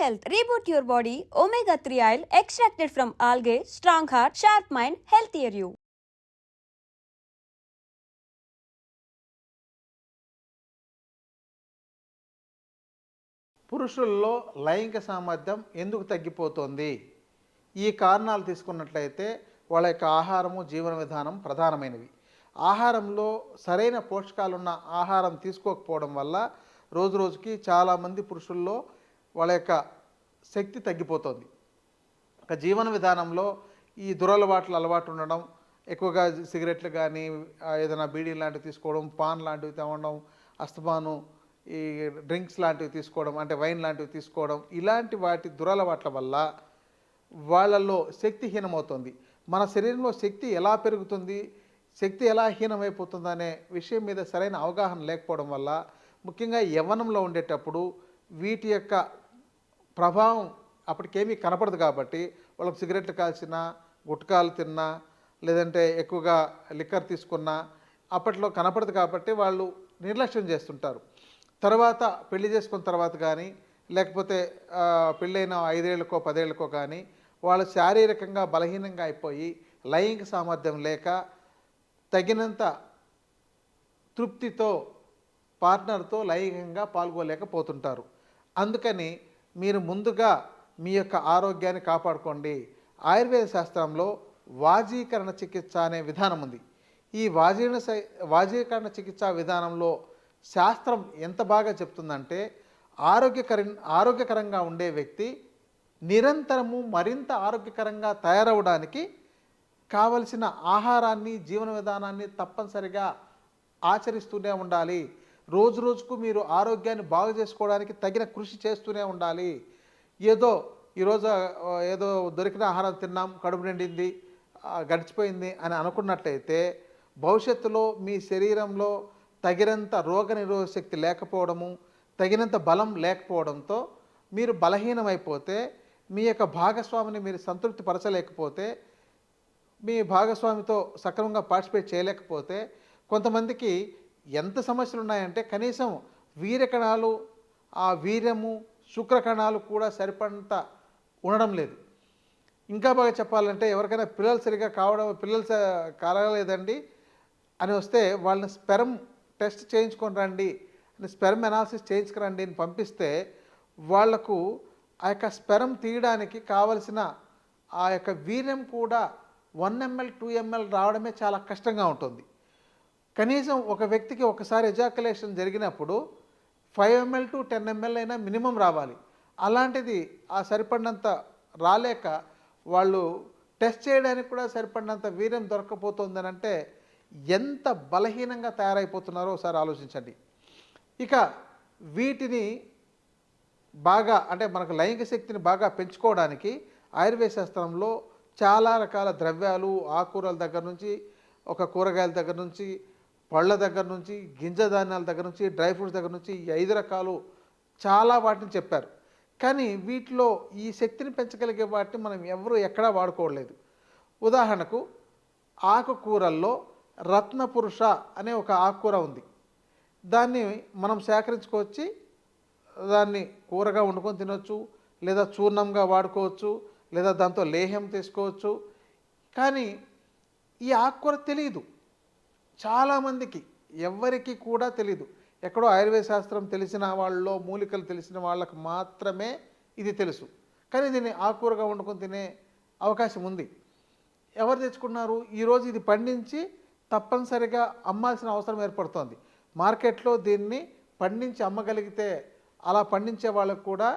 health. Your body body. Omega 3 oil from algae strong heart sharp mind health year you పురుషుల్లో లైంగిక సామర్థ్యం ఎందుకు తగ్గిపోతుంది ఈ కారణాలు తీసుకున్నట్లయితే వాళ్ళ యొక్క ఆహారము జీవన విధానం ప్రధానమైనవి ఆహారంలో సరైన పోషకాలున్న ఆహారం తీసుకోకపోవడం వల్ల రోజు రోజుకి చాలామంది పురుషుల్లో వాళ్ళ యొక్క శక్తి తగ్గిపోతుంది. ఒక జీవన విధానంలో ఈ దురలవాట్లు అలవాటు ఉండడం ఎక్కువగా సిగరెట్లు కానీ ఏదైనా బీడీ లాంటివి తీసుకోవడం పాన్ లాంటివి తేవడం అస్తమాను ఈ డ్రింక్స్ లాంటివి తీసుకోవడం అంటే వైన్ లాంటివి తీసుకోవడం ఇలాంటి వాటి దురలవాట్ల వల్ల వాళ్ళల్లో శక్తిహీనమవుతుంది మన శరీరంలో శక్తి ఎలా పెరుగుతుంది శక్తి ఎలా హీనమైపోతుంది అనే విషయం మీద సరైన అవగాహన లేకపోవడం వల్ల ముఖ్యంగా యవ్వనంలో ఉండేటప్పుడు వీటి యొక్క ప్రభావం అప్పటికేమీ కనపడదు కాబట్టి వాళ్ళకి సిగరెట్లు కాల్చినా గుట్కాలు తిన్నా లేదంటే ఎక్కువగా లిక్కర్ తీసుకున్నా అప్పట్లో కనపడదు కాబట్టి వాళ్ళు నిర్లక్ష్యం చేస్తుంటారు. తర్వాత పెళ్ళి చేసుకున్న తర్వాత కానీ లేకపోతే పెళ్ళైన ఐదేళ్ళకో పదేళ్ళకో కానీ వాళ్ళు శారీరకంగా బలహీనంగా అయిపోయి లైంగిక సామర్థ్యం లేక తగినంత తృప్తితో పార్ట్నర్తో లైంగికంగా పాల్గొలేకపోతుంటారు. అందుకని మీరు ముందుగా మీ యొక్క ఆరోగ్యాన్ని కాపాడుకోండి. ఆయుర్వేద శాస్త్రంలో వాజీకరణ చికిత్స అనే విధానం ఉంది. ఈ వాజీన వాజీకరణ చికిత్సా విధానంలో శాస్త్రం ఎంత బాగా చెప్తుందంటే ఆరోగ్యకర ఆరోగ్యకరంగా ఉండే వ్యక్తి నిరంతరము మరింత ఆరోగ్యకరంగా తయారవడానికి కావలసిన ఆహారాన్ని జీవన విధానాన్ని తప్పనిసరిగా ఆచరిస్తూనే ఉండాలి. రోజు రోజుకు మీరు ఆరోగ్యాన్ని బాగు చేసుకోవడానికి తగిన కృషి చేస్తూనే ఉండాలి. ఏదో ఈరోజు ఏదో దొరికిన ఆహారం తిన్నాం కడుపు నిండింది గడిచిపోయింది అని అనుకున్నట్లయితే భవిష్యత్తులో మీ శరీరంలో తగినంత రోగనిరోధక శక్తి లేకపోవడము తగినంత బలం లేకపోవడంతో మీరు బలహీనమైపోతే మీ యొక్క భాగస్వామిని మీరు సంతృప్తి పరచలేకపోతే మీ భాగస్వామితో సక్రమంగా పార్టిసిపేట్ చేయలేకపోతే కొంతమందికి ఎంత సమస్యలు ఉన్నాయంటే కనీసం వీర్యకణాలు ఆ వీర్యము శుక్రకణాలు కూడా సరిపడంత ఉండడం లేదు. ఇంకా బాగా చెప్పాలంటే ఎవరికైనా పిల్లలు సరిగా కావడం పిల్లలు కలగలేదండి అని వస్తే వాళ్ళని స్పెరం టెస్ట్ చేయించుకొని రండి అని స్పెరం అనాలిసిస్ చేయించుకురండి అని పంపిస్తే వాళ్ళకు ఆ యొక్క స్పెరం తీయడానికి కావలసిన ఆ యొక్క వీర్యం కూడా వన్ ఎంఎల్ టూ ఎంఎల్ రావడమే చాలా కష్టంగా ఉంటుంది. కనీసం ఒక వ్యక్తికి ఒకసారి ఎజాకులేషన్ జరిగినప్పుడు five ml to ten ml అయినా మినిమం రావాలి. అలాంటిది ఆ సరిపడినంత రాలేక వాళ్ళు టెస్ట్ చేయడానికి కూడా సరిపడినంత వీర్యం దొరకపోతుందని అంటే ఎంత బలహీనంగా తయారైపోతున్నారో ఒకసారి ఆలోచించండి. ఇక వీటిని బాగా అంటే మనకు లైంగిక శక్తిని బాగా పెంచుకోవడానికి ఆయుర్వేద శాస్త్రంలో చాలా రకాల ద్రవ్యాలు ఆకుకూరల దగ్గర నుంచి ఒక కూరగాయల దగ్గర నుంచి పళ్ళ దగ్గర నుంచి గింజ ధాన్యాల దగ్గర నుంచి డ్రై ఫ్రూట్స్ దగ్గర నుంచి ఐదు రకాలు చాలా వాటిని చెప్పారు. కానీ వీటిలో ఈ శక్తిని పెంచగలిగే వాటిని మనం ఎవరు ఎక్కడా వాడుకోలేదు. ఉదాహరణకు ఆకుకూరల్లో రత్నపురుష అనే ఒక ఆకుకూర ఉంది. దాన్ని మనం సేకరించుకొచ్చి దాన్ని కూరగా వండుకొని తినొచ్చు లేదా చూర్ణంగా వాడుకోవచ్చు లేదా దాంతో లేహ్యం తీసుకోవచ్చు. కానీ ఈ ఆకుకూర తెలియదు. చాలామందికి ఎవ్వరికి కూడా తెలియదు ఎక్కడో ఆయుర్వేద శాస్త్రం తెలిసిన వాళ్ళలో మూలికలు తెలిసిన వాళ్ళకు మాత్రమే ఇది తెలుసు. కానీ దీన్ని ఆకూరగా వండుకొని తినే అవకాశం ఉంది. ఎవరు తెచ్చుకున్నారు? ఈరోజు ఇది పండించి తప్పనిసరిగా అమ్మాల్సిన అవసరం ఏర్పడుతోంది. మార్కెట్లో దీన్ని పండించి అమ్మగలిగితే అలా పండించే వాళ్ళకు కూడా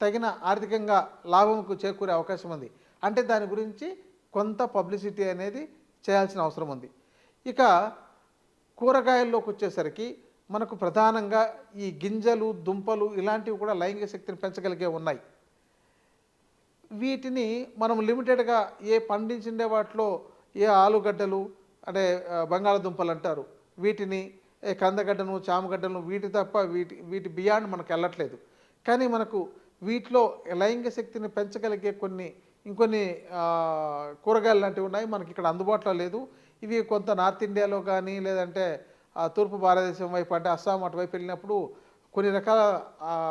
తగిన ఆర్థికంగా లాభంకు చేకూరే అవకాశం ఉంది. అంటే దాని గురించి కొంత పబ్లిసిటీ అనేది చేయాల్సిన అవసరం ఉంది. ఇక కూరగాయల్లోకి వచ్చేసరికి మనకు ప్రధానంగా ఈ గింజలు దుంపలు ఇలాంటివి కూడా లైంగిక శక్తిని పెంచగలిగే ఉన్నాయి. వీటిని మనం లిమిటెడ్గా ఏ పండించిండే వాటిలో ఏ ఆలుగడ్డలు అంటే బంగాళదుంపలు అంటారు. వీటిని ఏ కందగడ్డను చామగడ్డను వీటి తప్ప వీటి వీటి బియాండ్ మనకు వెళ్ళట్లేదు కానీ మనకు వీటిలో లైంగిక శక్తిని పెంచగలిగే కొన్ని ఇంకొన్ని కూరగాయలు లాంటివి ఉన్నాయి. మనకి ఇక్కడ అందుబాటులో లేదు. ఇవి కొంత నార్త్ ఇండియాలో కానీ లేదంటే తూర్పు భారతదేశం వైపు అంటే అస్సాం అటువైపు వెళ్ళినప్పుడు కొన్ని రకాల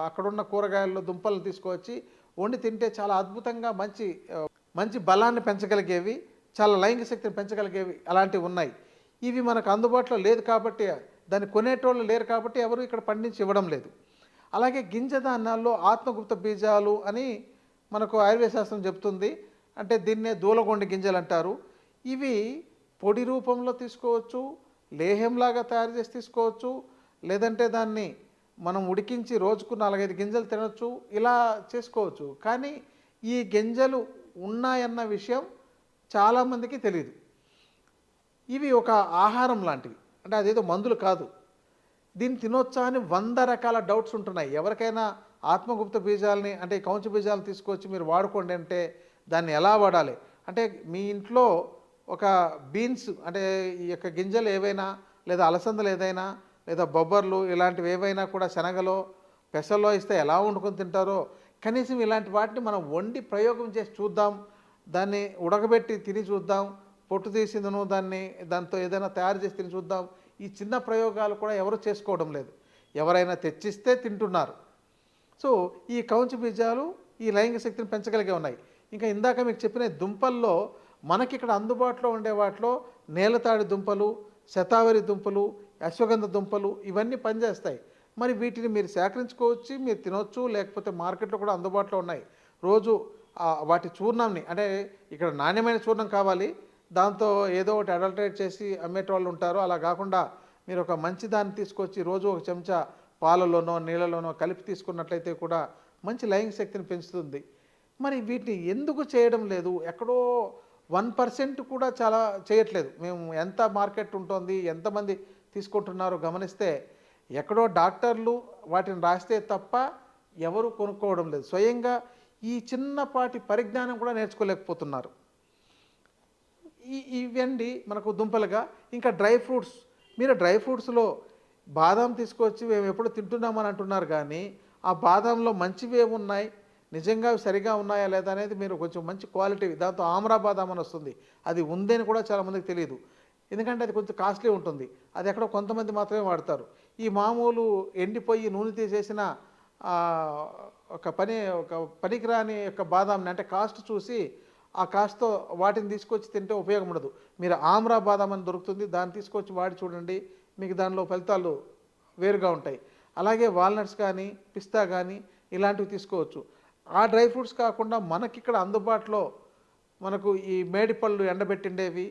అక్కడున్న కూరగాయల్లో దుంపలు తీసుకువచ్చి వండి తింటే చాలా అద్భుతంగా మంచి మంచి బలాన్ని పెంచగలిగేవి చాలా లైంగిక శక్తిని పెంచగలిగేవి అలాంటివి ఉన్నాయి. ఇవి మనకు అందుబాటులో లేదు కాబట్టి దాన్ని కొనేటోళ్ళు లేరు కాబట్టి ఎవరు ఇక్కడ పండించి ఇవ్వడం లేదు. అలాగే గింజ ధాన్యాల్లో ఆత్మగుప్త బీజాలు అని మనకు ఆయుర్వేద శాస్త్రం చెప్తుంది. అంటే దీన్నే దూలగొండి గింజలు అంటారు. ఇవి పొడి రూపంలో తీసుకోవచ్చు లేహంలాగా తయారు చేసి తీసుకోవచ్చు లేదంటే దాన్ని మనం ఉడికించి రోజుకు నాలుగైదు గింజలు తినొచ్చు ఇలా చేసుకోవచ్చు. కానీ ఈ గింజలు ఉన్నాయన్న విషయం చాలామందికి తెలియదు ఇవి ఒక ఆహారం లాంటివి. అంటే అదేదో మందులు కాదు. దీన్ని తినొచ్చా అని వంద రకాల డౌట్స్ ఉంటున్నాయి. ఎవరికైనా ఆత్మగుప్త బీజాలని అంటే కౌంచ బీజాలను తీసుకొచ్చి మీరు వాడుకోండి అంటే దాన్ని ఎలా వాడాలి? అంటే మీ ఇంట్లో ఒక బీన్స్ అంటే ఈ యొక్క గింజలు ఏవైనా లేదా అలసందలు ఏదైనా లేదా బొబ్బర్లు ఇలాంటివి ఏవైనా కూడా శనగలో పెసల్లో ఇస్తే ఎలా వండుకొని తింటారో కనీసం ఇలాంటి వాటిని మనం వండి ప్రయోగం చేసి చూద్దాం దాన్ని ఉడకబెట్టి తిని చూద్దాం పొట్టు తీసిందను దాన్ని దాంతో ఏదైనా తయారు చేసి తిని చూద్దాం ఈ చిన్న ప్రయోగాలు కూడా ఎవరు చేసుకోవడం లేదు. ఎవరైనా తెచ్చిస్తే తింటున్నారు. సో ఈ కౌంచి బీజాలు ఈ లైంగిక శక్తిని పెంచగలిగే ఉన్నాయి. ఇంకా ఇందాక మీకు చెప్పిన దుంపల్లో మనకి ఇక్కడ అందుబాటులో ఉండే వాటిలో నేలతాడి దుంపలు శతావరి దుంపలు అశ్వగంధ దుంపలు ఇవన్నీ పనిచేస్తాయి. మరి వీటిని మీరు సేకరించుకోవచ్చు మీరు తినొచ్చు లేకపోతే మార్కెట్లో కూడా అందుబాటులో ఉన్నాయి. రోజు వాటి చూర్ణంని అంటే ఇక్కడ నాణ్యమైన చూర్ణం కావాలి. దాంతో ఏదో ఒకటి అడల్టరేట్ చేసి అమ్మేటోళ్ళు ఉంటారు. అలా కాకుండా మీరు ఒక మంచి దాన్ని తీసుకొచ్చి రోజు ఒక చెంచా పాలలోనో నీళ్ళలోనో కలిపి తీసుకున్నట్లయితే కూడా మంచి లైంగిక శక్తిని పెంచుతుంది. మరి వీటిని ఎందుకు చేయడం లేదు? ఎక్కడో వన్ పర్సెంట్ కూడా చాలా చేయట్లేదు. మేము ఎంత మార్కెట్ ఉంటుంది ఎంతమంది తీసుకుంటున్నారో గమనిస్తే ఎక్కడో డాక్టర్లు వాటిని రాస్తే తప్ప ఎవరు కొనుక్కోవడం లేదు. స్వయంగా ఈ చిన్నపాటి పరిజ్ఞానం కూడా నేర్చుకోలేకపోతున్నారు. ఈ ఇవండి మనకు దుంపలుగా ఇంకా డ్రై ఫ్రూట్స్ మీరు డ్రై ఫ్రూట్స్లో బాదం తీసుకొచ్చి మేము ఎప్పుడు తింటున్నామని అంటున్నారు కానీ ఆ బాదంలో మంచివి ఏమున్నాయి నిజంగా సరిగా ఉన్నాయా లేదా అనేది మీరు కొంచెం మంచి క్వాలిటీ దాంతో ఆమ్రా బాదాం వస్తుంది. అది ఉందని కూడా చాలామందికి తెలియదు. ఎందుకంటే అది కొంచెం కాస్ట్లీ ఉంటుంది. అది ఎక్కడో కొంతమంది మాత్రమే వాడతారు. ఈ మామూలు ఎండిపోయి నూనె తీసేసిన ఒక పని ఒక పనికిరాని యొక్క బాదాంని అంటే కాస్ట్ చూసి ఆ కాస్ట్తో వాటిని తీసుకొచ్చి తింటే ఉపయోగం ఉండదు. మీరు ఆమ్రా బాదాం అని దొరుకుతుంది దాన్ని తీసుకొచ్చి వాడి చూడండి. మీకు దానిలో ఫలితాలు వేరుగా ఉంటాయి. అలాగే వాల్నట్స్ కానీ పిస్తా కానీ ఇలాంటివి తీసుకోవచ్చు. ఆ డ్రై ఫ్రూట్స్ కాకుండా మనకిక్కడ అందుబాటులో మనకు ఈ మేడి పళ్ళు ఎండబెట్టిండేవి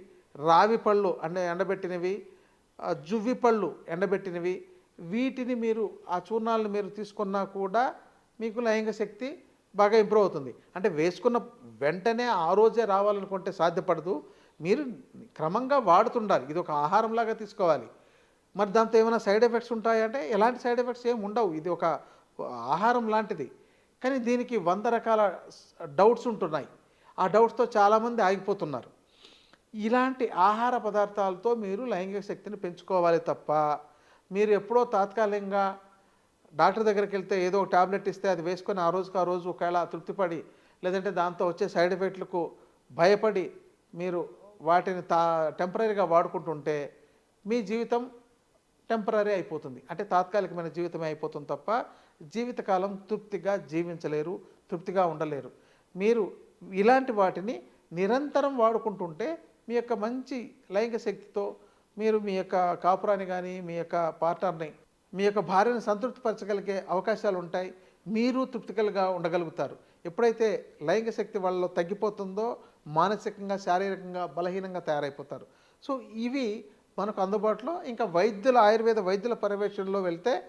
రావి పళ్ళు అంటే ఎండబెట్టినవి జువ్వి పళ్ళు ఎండబెట్టినవి వీటిని మీరు ఆ చూర్ణాలను మీరు తీసుకున్నా కూడా మీకు లైంగిక శక్తి బాగా ఇంప్రూవ్ అవుతుంది. అంటే వేసుకున్న వెంటనే ఆ రోజే రావాలనుకుంటే సాధ్యపడదు. మీరు క్రమంగా వాడుతుండాలి. ఇది ఒక ఆహారంలాగా తీసుకోవాలి. మరి దాంతో ఏమైనా సైడ్ ఎఫెక్ట్స్ ఉంటాయంటే ఎలాంటి సైడ్ ఎఫెక్ట్స్ ఏమి ఉండవు. ఇది ఒక ఆహారం లాంటిది. కానీ దీనికి వంద రకాల డౌట్స్ ఉంటున్నాయి. ఆ డౌట్స్తో చాలామంది ఆగిపోతున్నారు. ఇలాంటి ఆహార పదార్థాలతో మీరు లైంగిక శక్తిని పెంచుకోవాలి తప్ప మీరు ఎప్పుడో తాత్కాలికంగా డాక్టర్ దగ్గరికి వెళ్తే ఏదో ఒక టాబ్లెట్ ఇస్తే అది వేసుకొని ఆ రోజుకి ఆ రోజు ఒకవేళ తృప్తిపడి లేదంటే దాంతో వచ్చే సైడ్ ఎఫెక్ట్లకు భయపడి మీరు వాటిని తా టెంపరీగా వాడుకుంటుంటే మీ జీవితం టెంపరీ అయిపోతుంది. అంటే తాత్కాలికమైన జీవితమే అయిపోతుంది తప్ప జీవితకాలం తృప్తిగా జీవించలేరు తృప్తిగా ఉండలేరు. మీరు ఇలాంటి వాటిని నిరంతరం వాడుకుంటుంటే మీ యొక్క మంచి లైంగిక శక్తితో మీరు మీ యొక్క కాపురాన్ని కానీ మీ యొక్క పార్ట్నర్ని మీ యొక్క భార్యను సంతృప్తిపరచగలిగే అవకాశాలు ఉంటాయి. మీరు తృప్తికలుగా ఉండగలుగుతారు. ఎప్పుడైతే లైంగిక శక్తి వాళ్ళలో తగ్గిపోతుందో మానసికంగా శారీరకంగా బలహీనంగా తయారైపోతారు. సో ఇవి మనకు అందుబాటులో. ఇంకా వైద్యుల ఆయుర్వేద వైద్యుల పర్యవేక్షణలో వెళ్తే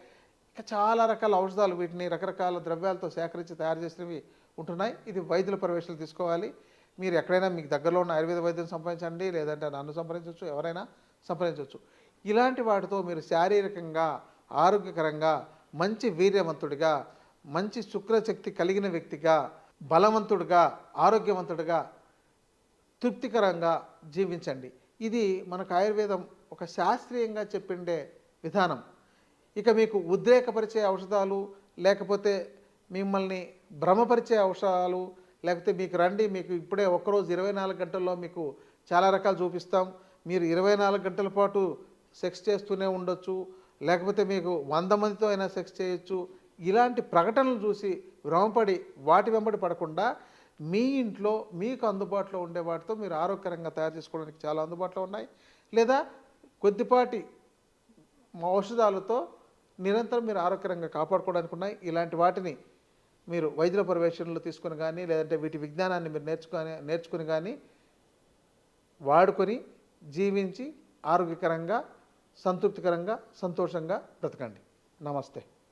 చాలా రకాల ఔషధాలు వీటిని రకరకాల ద్రవ్యాలతో సేకరించి తయారు చేసినవి ఉంటున్నాయి. ఇది వైద్యుల పర్యవేక్షణ తీసుకోవాలి. మీరు ఎక్కడైనా మీకు దగ్గరలో ఉన్న ఆయుర్వేద వైద్యం సంప్రదించండి లేదంటే నన్ను సంప్రదించవచ్చు ఎవరైనా సంప్రదించవచ్చు. ఇలాంటి వాటితో మీరు శారీరకంగా ఆరోగ్యకరంగా మంచి వీర్యవంతుడిగా మంచి శుక్రశక్తి కలిగిన వ్యక్తిగా బలవంతుడిగా ఆరోగ్యవంతుడిగా తృప్తికరంగా జీవించండి. ఇది మనకు ఆయుర్వేదం ఒక శాస్త్రీయంగా చెప్పిండే విధానం. ఇక మీకు ఉద్రేకపరిచే ఔషధాలు లేకపోతే మిమ్మల్ని భ్రమపరిచే ఔషధాలు లేకపోతే మీకు రండి మీకు ఇప్పుడే ఒక్కరోజు ఇరవై నాలుగు గంటల్లో మీకు చాలా రకాలు చూపిస్తాం. మీరు ఇరవై నాలుగు గంటల పాటు సెక్స్ చేస్తూనే ఉండొచ్చు లేకపోతే మీకు వంద మందితో అయినా సెక్స్ చేయొచ్చు. ఇలాంటి ప్రకటనలు చూసి భ్రమపడి వాటి వెంబడి పడకుండా మీ ఇంట్లో మీకు అందుబాటులో ఉండే వాటితో మీరు ఆరోగ్యకరంగా తయారు చేసుకోవడానికి చాలా అందుబాటులో ఉన్నాయి. లేదా కొద్దిపాటి ఔషధాలతో నిరంతరం మీరు ఆరోగ్యకరంగా కాపాడుకోవడానికి ఉన్నాయి. ఇలాంటి వాటిని మీరు వైద్యుల పర్యవేక్షణలో తీసుకొని కానీ లేదంటే వీటి విజ్ఞానాన్ని మీరు నేర్చుకొని నేర్చుకుని కానీ వాడుకొని జీవించి ఆరోగ్యకరంగా సంతృప్తికరంగా సంతోషంగా బ్రతకండి. నమస్తే.